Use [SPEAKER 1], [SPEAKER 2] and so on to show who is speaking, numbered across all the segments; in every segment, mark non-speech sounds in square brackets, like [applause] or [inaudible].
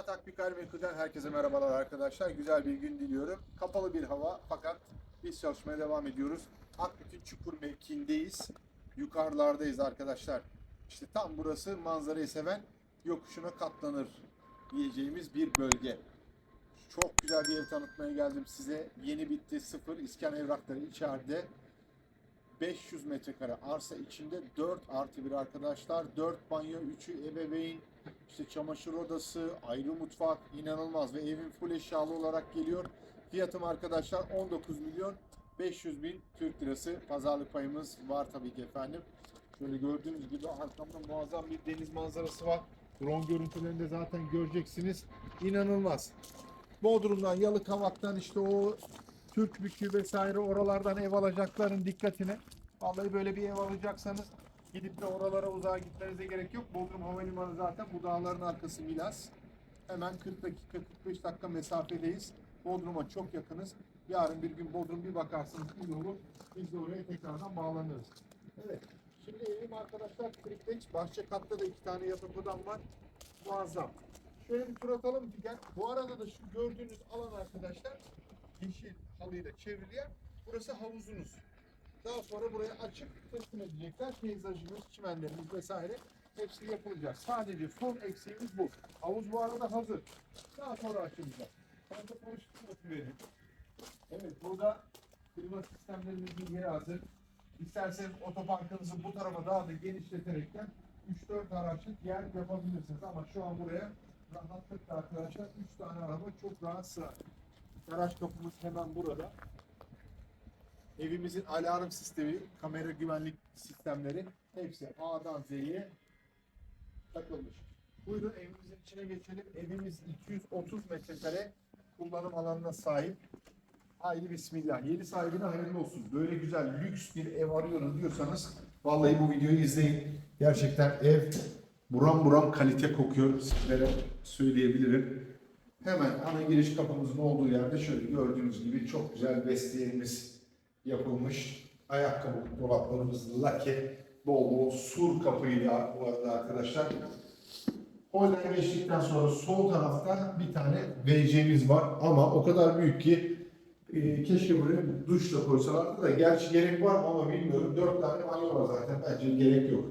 [SPEAKER 1] İnşaat Akbik Gayrimenkul'den herkese merhabalar arkadaşlar. Güzel bir gün diliyorum. Kapalı bir hava fakat biz çalışmaya devam ediyoruz. Akbik'in çukur mevkiindeyiz. Yukarılardayız arkadaşlar. İşte tam burası manzarayı seven yokuşuna katlanır diyeceğimiz bir bölge. Çok güzel bir ev tanıtmaya geldim size. Yeni bitti sıfır iskan evrakları içeride. 500 metrekare arsa içinde 4 artı 1 arkadaşlar. 4 banyo, 3'ü ebeveyn, işte çamaşır odası, ayrı mutfak inanılmaz ve evin full eşyalı olarak geliyor. Fiyatım arkadaşlar 19 milyon 500 bin Türk lirası. Pazarlık payımız var tabii ki efendim. Şöyle gördüğünüz gibi arkamda muazzam bir deniz manzarası var. Drone görüntülerinde zaten göreceksiniz. İnanılmaz. Bodrum'dan, Yalıkavak'tan işte o Türk Bükü vesaire oralardan ev alacakların dikkatine. Vallahi böyle bir ev alacaksanız gidip de oralara uzağa gitmenize gerek yok. Bodrum Havalimanı zaten bu dağların arkası Milas. Hemen 40 dakika 45 dakika mesafedeyiz. Bodrum'a çok yakınız. Yarın bir gün Bodrum bir bakarsınız bir yolu biz de oraya tekrardan bağlanırız. Evet. Şimdi evim arkadaşlar triplex. Bahçe katta da iki tane yatak odam var. Muazzam. Şöyle bir tur atalım Figen. Bu arada da şu gördüğünüz alan arkadaşlar yeşil halıyla çevriliyen burası havuzunuz. Daha sonra buraya açık teslim edecekler. Peyzajımız, çimenlerimiz vesaire hepsi yapılacak. Sadece son eksiğimiz bu. Havuz bu arada hazır. Daha sonra açılacak. Ben de konuştum verin. Evet burada klima sistemlerimizin yeri hazır. İsterseniz otoparkınızı bu tarafa daha da genişleterekten 3-4 araçlık yer yapabilirsiniz. Ama şu an buraya rahatlıkla arkadaşlar 3 tane araba çok rahat sığar. Garaj kapımız hemen burada. Evimizin alarm sistemi, kamera güvenlik sistemleri hepsi A'dan Z'ye takılmış. Buyurun evimizin içine geçelim. Evimiz 230 metrekare kullanım alanına sahip. Haydi bismillah. Yeni sahibine hayırlı olsun. Böyle güzel lüks bir ev arıyorum diyorsanız vallahi bu videoyu izleyin. Gerçekten ev buram buram kalite kokuyor. Sizlere söyleyebilirim. Hemen ana giriş kapımızın olduğu yerde şöyle gördüğünüz gibi çok güzel vestiyerimiz yapılmış. Ayakkabı dolaplarımız lake, bol bol sur kapıyla arada arkadaşlar. Oradan geçtikten sonra sol tarafta bir tane WC'miz var ama o kadar büyük ki e, keşke buraya duş da koysalardı da gerçi gerek var ama bilmiyorum. Dört tane banyo var zaten bence gerek yok.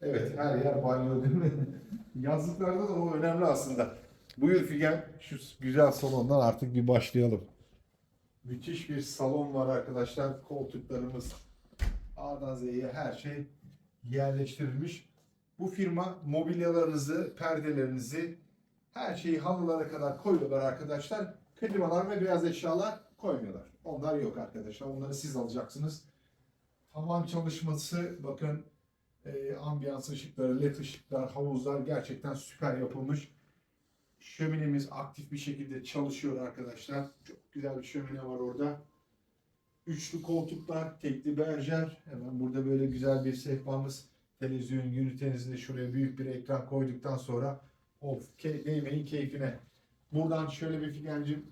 [SPEAKER 1] Evet her yer banyo değil mi? [laughs] Yazlıklarda da o önemli aslında. Buyur Figen şu güzel salondan artık bir başlayalım. Müthiş bir salon var arkadaşlar. Koltuklarımız A'dan Z'ye her şey yerleştirilmiş. Bu firma mobilyalarınızı, perdelerinizi, her şeyi halılara kadar koyuyorlar arkadaşlar. Klimalar ve beyaz eşyalar koymuyorlar. Onlar yok arkadaşlar. Onları siz alacaksınız. Tavan çalışması bakın e, ambiyans ışıkları, led ışıklar, havuzlar gerçekten süper yapılmış. Şöminemiz aktif bir şekilde çalışıyor arkadaşlar. Çok güzel bir şömine var orada. Üçlü koltuklar, tekli berjer. Hemen burada böyle güzel bir sehpamız. Televizyon ünitenizin de şuraya büyük bir ekran koyduktan sonra of key, değmeyin keyfine. Buradan şöyle bir figencim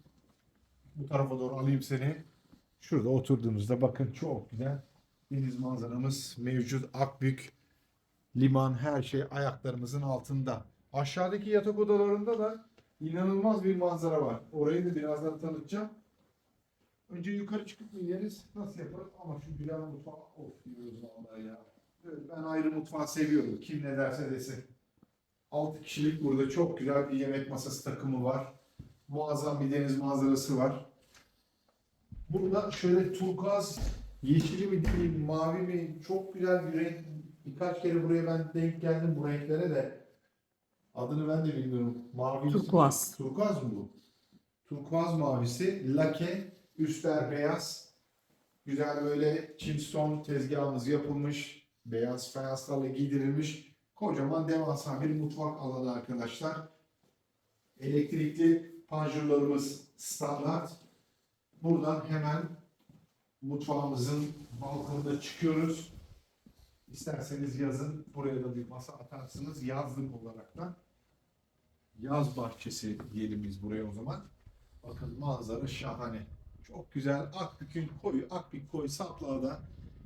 [SPEAKER 1] bu tarafa doğru alayım seni. Şurada oturduğunuzda bakın çok güzel deniz manzaramız mevcut. Akbük, liman her şey ayaklarımızın altında. Aşağıdaki yatak odalarında da inanılmaz bir manzara var. Orayı da birazdan tanıtacağım. Önce yukarı çıkıp mı ineriz? Nasıl yaparız? Ama şu güzel mutfağı of diyoruz vallahi ya. Ben ayrı mutfağı seviyorum. Kim ne derse desin. 6 kişilik burada çok güzel bir yemek masası takımı var. Muazzam bir deniz manzarası var. Burada şöyle turkuaz, yeşili mi değil, mavi mi çok güzel bir renk. Birkaç kere buraya ben denk geldim bu renklere de. Adını ben de bilmiyorum. Mavi.
[SPEAKER 2] Turkuaz.
[SPEAKER 1] Turkuaz mı bu? Turkuaz mavisi, lake, üstler beyaz. Güzel böyle Chimstone tezgahımız yapılmış. Beyaz fayanslarla giydirilmiş. Kocaman devasa bir mutfak alanı arkadaşlar. Elektrikli panjurlarımız standart. Buradan hemen mutfağımızın balkonuna çıkıyoruz. İsterseniz yazın buraya da bir masa atarsınız yazlık olarak da. Yaz bahçesi diyelim biz buraya o zaman. Bakın manzara şahane. Çok güzel Akbük'ün koyu, Akbük koyu Saplağ'da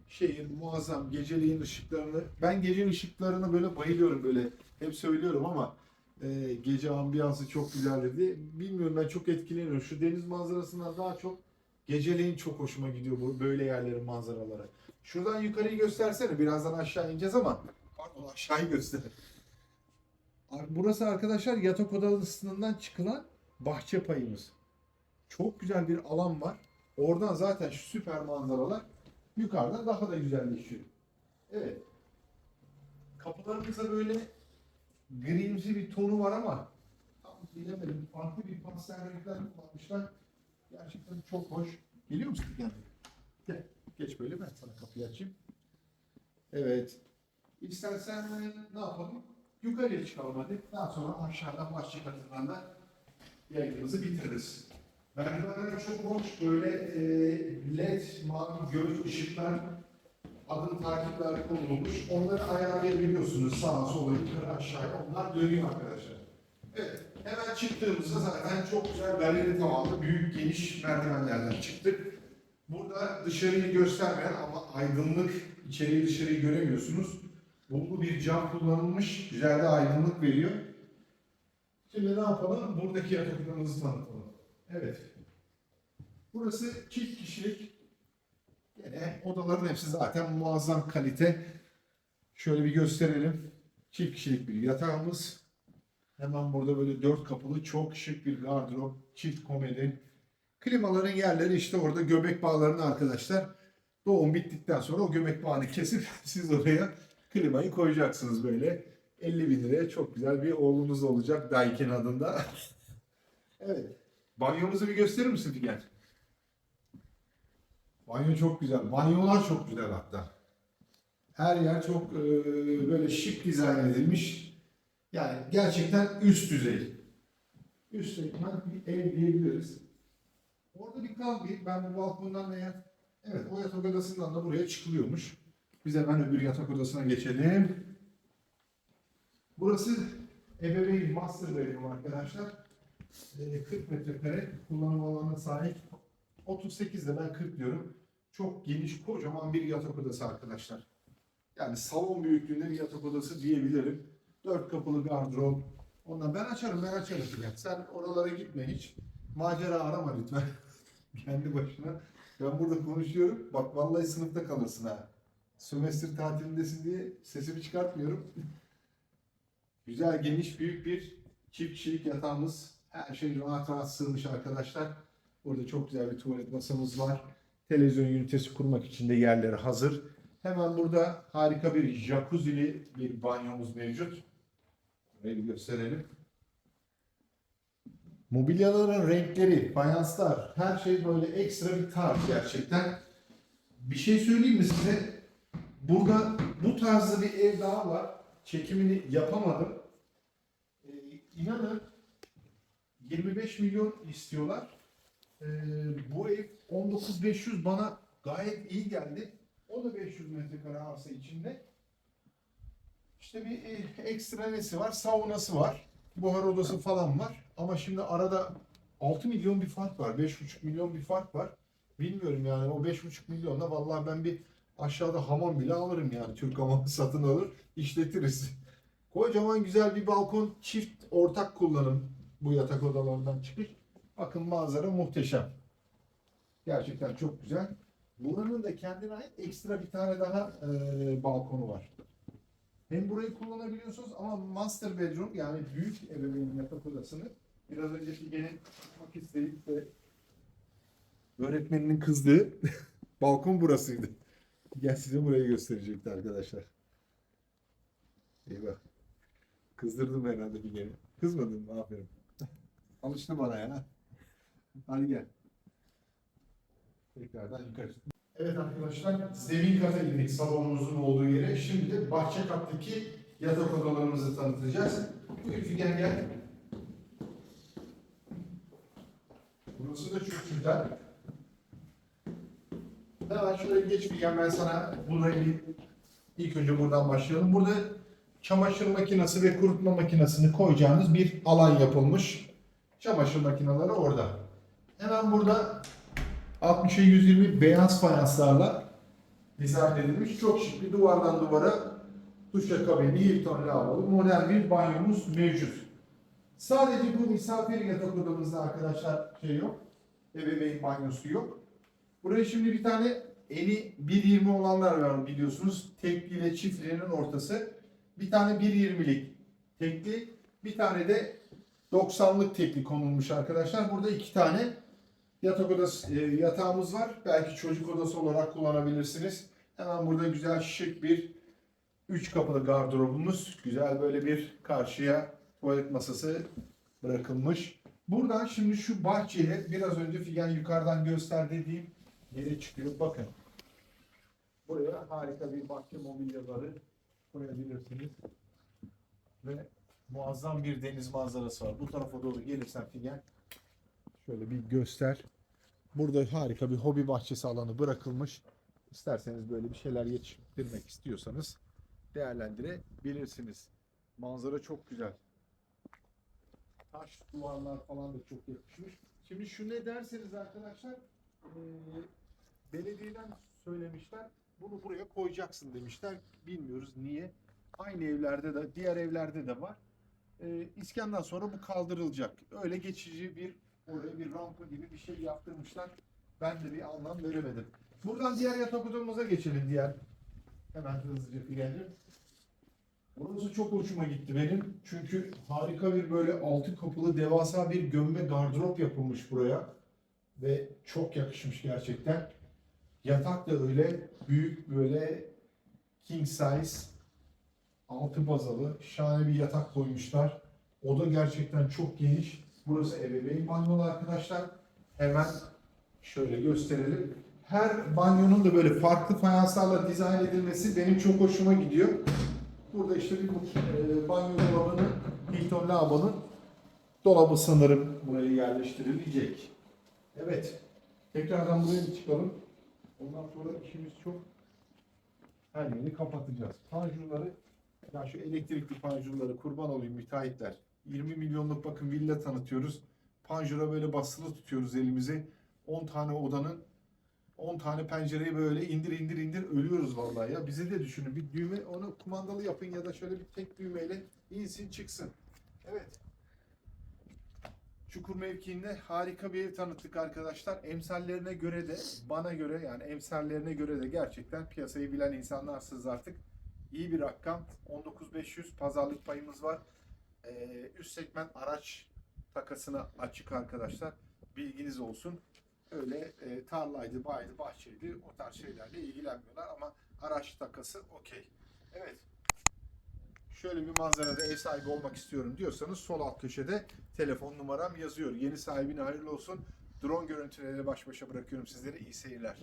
[SPEAKER 1] şehir muazzam geceliğin ışıklarını ben gece ışıklarını böyle bayılıyorum böyle hep söylüyorum ama Ee, gece ambiyansı çok güzel dedi. Bilmiyorum ben çok etkileniyorum. Şu deniz manzarasından daha çok geceleyin çok hoşuma gidiyor bu böyle yerlerin manzaraları. Şuradan yukarıyı göstersene. Birazdan aşağı ineceğiz ama pardon aşağıyı göster. Burası arkadaşlar yatak odasından çıkılan bahçe payımız. Çok güzel bir alan var. Oradan zaten şu süper manzaralar yukarıdan daha da güzelleşiyor. Evet. Kapılarımızda böyle grimsi bir tonu var ama tam bilemedim. Farklı bir pastel renkler kullanmışlar. Gerçekten çok hoş. Geliyor musun? Gel. Geç böyle ben sana kapıyı açayım. Evet. İstersen ne yapalım? Yukarıya çıkalım hadi. Daha sonra aşağıdan bahçe katından da yayınımızı bitiririz. Merdivenler çok hoş. Böyle e, led mavi göz ışıklar adım takipler konulmuş. Onları ayarlayabiliyorsunuz. Sağa sola yukarı aşağıya. Onlar dönüyor arkadaşlar. Evet. Hemen çıktığımızda zaten çok güzel belirli tavanlı büyük geniş merdivenlerden çıktık. Burada dışarıyı göstermeyen ama aydınlık içeriği dışarıyı göremiyorsunuz. Bulgu bir cam kullanılmış. Güzel de aydınlık veriyor. Şimdi ne yapalım? Buradaki yatak tanıtalım. Evet. Burası çift kişilik. Yine odaların hepsi zaten muazzam kalite. Şöyle bir gösterelim. Çift kişilik bir yatağımız. Hemen burada böyle dört kapılı çok şık bir gardırop, çift komedi. Klimaların yerleri işte orada göbek bağlarını arkadaşlar. Doğum bittikten sonra o göbek bağını kesip [laughs] siz oraya klimayı koyacaksınız böyle. 50 bin liraya çok güzel bir oğlunuz olacak Daikin adında. [laughs] evet. Banyomuzu bir gösterir misin Figen? Banyo çok güzel. Banyolar çok güzel hatta. Her yer çok e, böyle şık dizayn edilmiş. Yani gerçekten üst düzey. Üst segment bir ev diyebiliriz. Orada bir kalbi. Ben bu balkondan veya evet o yatak odasından da buraya çıkılıyormuş. Biz hemen öbür yatak odasına geçelim. Burası ebeveyn master bedroom arkadaşlar. E, 40 metrekare kullanım alanına sahip. 38'de ben 40 diyorum. Çok geniş, kocaman bir yatak odası arkadaşlar. Yani salon büyüklüğünde bir yatak odası diyebilirim. Dört kapılı gardırop. Ondan ben açarım, ben açarım. Yani sen oralara gitme hiç. Macera arama lütfen. [laughs] Kendi başına. Ben burada konuşuyorum. Bak vallahi sınıfta kalırsın ha. Sömestr tatilindesin diye sesimi çıkartmıyorum. Güzel, geniş, büyük bir çift kişilik yatağımız. Her şey rahat rahat sığmış arkadaşlar. Burada çok güzel bir tuvalet masamız var. Televizyon ünitesi kurmak için de yerleri hazır. Hemen burada harika bir jacuzzi'li bir banyomuz mevcut. Burayı bir gösterelim. Mobilyaların renkleri, fayanslar, her şey böyle ekstra bir tarz gerçekten. Bir şey söyleyeyim mi size? Burada bu tarzda bir ev daha var. Çekimini yapamadım. Ee, inanın 25 milyon istiyorlar. Ee, bu ev 19500 bana gayet iyi geldi. O da 500 metrekare arsa içinde. İşte bir e, ekstra nesi var? Saunası var. Buhar odası falan var. Ama şimdi arada 6 milyon bir fark var. 5,5 milyon bir fark var. Bilmiyorum yani o 5,5 milyonla vallahi ben bir aşağıda hamam bile alırım yani. Türk hamamı [laughs] satın alır, işletiriz. Kocaman güzel bir balkon, çift ortak kullanım bu yatak odalarından çıkış. Bakın manzara muhteşem. Gerçekten çok güzel. Buranın da kendine ait ekstra bir tane daha e, balkonu var. Hem burayı kullanabiliyorsunuz ama master bedroom yani büyük ebeveyn yatak odasını biraz önceki gene çıkmak isteyip de öğretmeninin kızdığı [laughs] balkon burasıydı. Gel size burayı gösterecekti arkadaşlar. Eyvah. Kızdırdım herhalde bir gene. Kızmadın mı? Aferin. Alıştı bana ya. Hadi gel. Tekrardan yukarı. Evet arkadaşlar, zemin kata indik salonumuzun olduğu yere. Şimdi de bahçe kattaki yatak odalarımızı tanıtacağız. Buyur Figen gel. Burası da çok güzel. Hemen şöyle geç Figen ben sana bir ilk önce buradan başlayalım. Burada çamaşır makinesi ve kurutma makinesini koyacağınız bir alan yapılmış. Çamaşır makineleri orada. Hemen burada 60'a 120 beyaz fayanslarla dizayn edilmiş çok şık bir duvardan duvara duşakabin, Hilton lavabo, modern bir banyomuz mevcut. Sadece bu misafir yatak odamızda arkadaşlar şey yok. Ebeveyn banyosu yok. Buraya şimdi bir tane eni 1.20 olanlar var biliyorsunuz. Tekli ile çiftliğinin ortası. Bir tane 1.20'lik tekli, bir tane de 90'lık tekli konulmuş arkadaşlar. Burada iki tane yatak odası e, yatağımız var. Belki çocuk odası olarak kullanabilirsiniz. Hemen burada güzel şık bir üç kapılı gardırobumuz. Güzel böyle bir karşıya tuvalet masası bırakılmış. Buradan şimdi şu bahçeye biraz önce Figen yukarıdan göster yere çıkıyor. Bakın. Buraya harika bir bahçe mobilyaları koyabilirsiniz. Ve muazzam bir deniz manzarası var. Bu tarafa doğru gelirsen Figen şöyle bir göster. Burada harika bir hobi bahçesi alanı bırakılmış. İsterseniz böyle bir şeyler yetiştirmek istiyorsanız değerlendirebilirsiniz. Manzara çok güzel. Taş duvarlar falan da çok yakışmış. Şimdi şu ne derseniz arkadaşlar eee, belediyeden söylemişler. Bunu buraya koyacaksın demişler. Bilmiyoruz niye. Aynı evlerde de diğer evlerde de var. Eee İskender'den sonra bu kaldırılacak. Öyle geçici bir oraya bir rampa gibi bir şey yaptırmışlar. Ben de bir anlam veremedim. Buradan diğer yatak odamıza geçelim diğer. Hemen hızlıca filelim. Burası çok hoşuma gitti benim. Çünkü harika bir böyle altı kapılı devasa bir gömme gardırop yapılmış buraya. Ve çok yakışmış gerçekten. Yatak da öyle büyük böyle king size altı bazalı şahane bir yatak koymuşlar. Oda gerçekten çok geniş. Burası ebeveyn banyolu arkadaşlar. Hemen şöyle gösterelim. Her banyonun da böyle farklı fayanslarla dizayn edilmesi benim çok hoşuma gidiyor. Burada işte bir e, banyo dolabının, Hilton lavabonun dolabı sanırım buraya yerleştirilecek. Evet. Tekrardan buraya çıkalım. Ondan sonra işimiz çok her yeri kapatacağız. Panjurları ya şu elektrikli panjurları kurban olayım müteahhitler. 20 milyonluk bakın villa tanıtıyoruz. Panjura böyle basılı tutuyoruz elimizi. 10 tane odanın 10 tane pencereyi böyle indir indir indir ölüyoruz vallahi ya. Bizi de düşünün. Bir düğme onu kumandalı yapın ya da şöyle bir tek düğmeyle insin çıksın. Evet. Çukur mevkiinde harika bir ev tanıttık arkadaşlar. Emsallerine göre de bana göre yani emsallerine göre de gerçekten piyasayı bilen insanlarsınız artık. İyi bir rakam. 19500 pazarlık payımız var. Ee, üst segment araç takasına açık arkadaşlar. Bilginiz olsun. Öyle e, tarlaydı, baydı, bahçeydi o tarz şeylerle ilgilenmiyorlar ama araç takası okey. Evet şöyle bir manzarada ev sahibi olmak istiyorum diyorsanız sol alt köşede telefon numaram yazıyor. Yeni sahibine hayırlı olsun. Drone görüntüleriyle baş başa bırakıyorum sizleri. İyi seyirler.